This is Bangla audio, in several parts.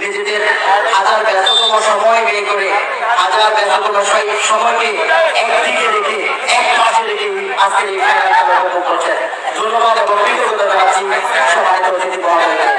নিজেদের হাজার ব্যস্ততম সময় বের করে হাজার ব্যস্ততম সময়কে একদিকে রেখে আজকে এই খেলা ধন্যবাদ এবং বিজ্ঞপ্তি জানাচ্ছি সবাইকে। অতিথি মহাদয়কে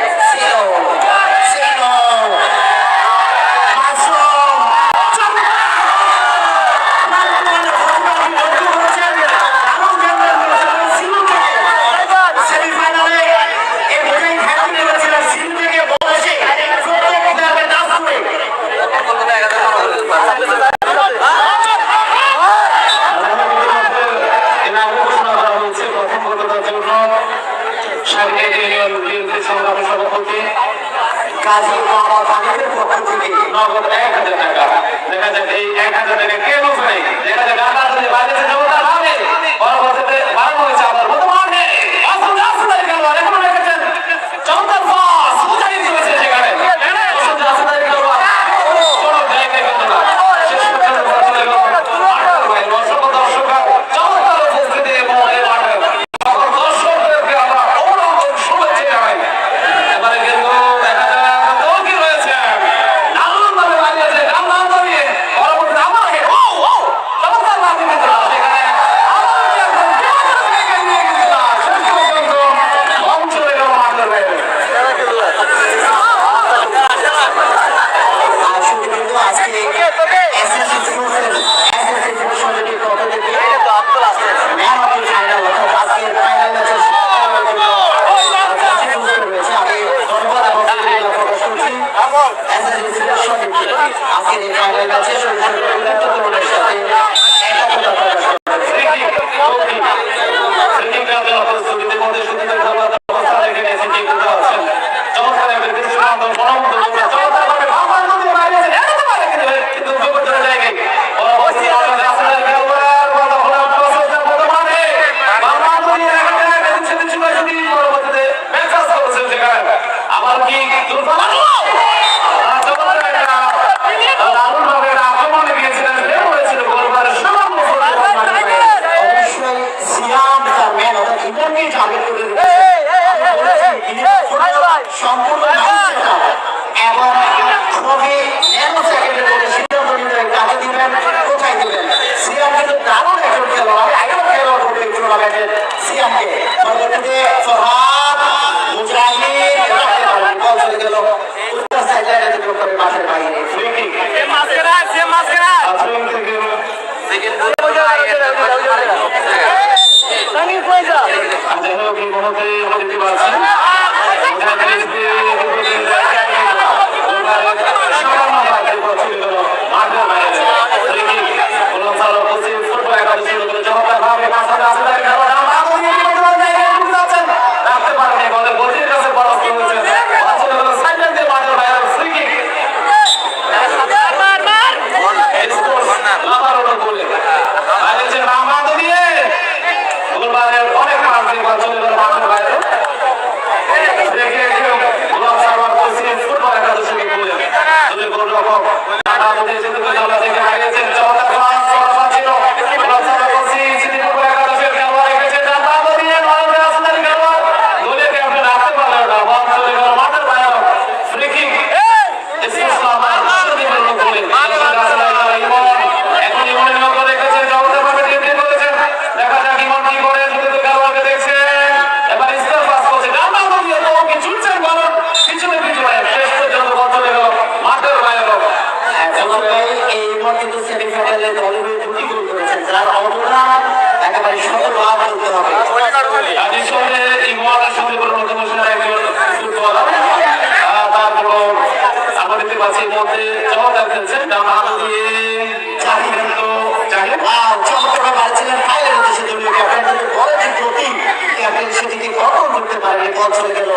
গুনাহের এক আজকে সৌভাগ্য সাথে। ম্যান অফ সম্পূর্ণ চলে গেল